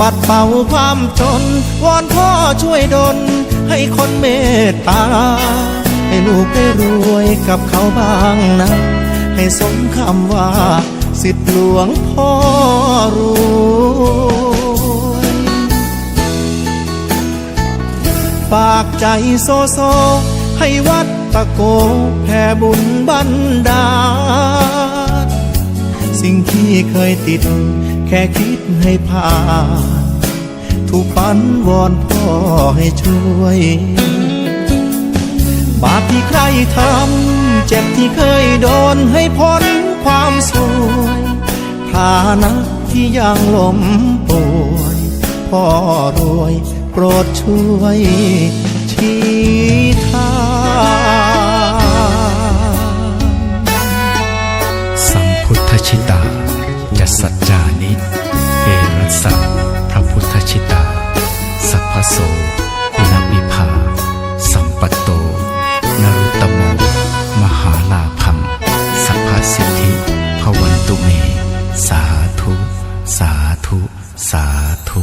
ปัดเป่าความจน วอนพ่อช่วยดลให้คนเมตตา ให้ลูกได้รวยกับเขาบ้างนะ ให้สมคำว่า สิทธิหลวงพ่อรวยฝากใจโซโซ ให้วัดตะโกแผ่บุญบันดาลสิ่งที่เคยติด แค่คิดให้ผ่าน ถูกปันวอนพ่อให้ช่วย บาปที่ใครทำเจ็บที่เคยโดนให้พ้นความสวยฐานะที่ยังล้มป่วยพ่อรวยโปรดช่วยชี้ทางสัมพุทธชิตา สิทธิพวันตุเม สาธุ สาธุ สาธุ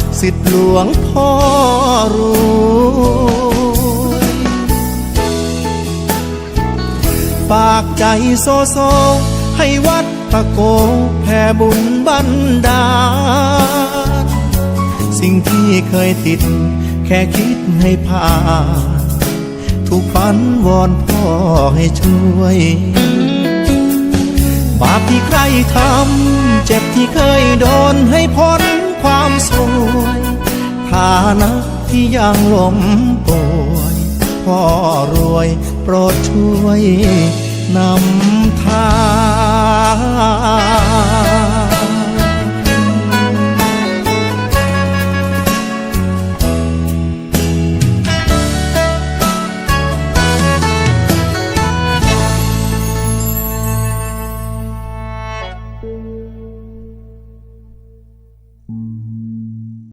สิทธิหลวงพ่อรวยฝากใจโซโซ ให้วัดตะโกแผ่บุญบันดาลสิ่งที่เคยติด แค่คิดให้ผ่านถูกปันวอนพ่อให้ช่วย บาปที่ใครทำ เจ็บที่เคยโดนให้พ้น ความสวยฐานะที่ยังล้มป่วยพ่อรวยโปรดช่วยนำทาง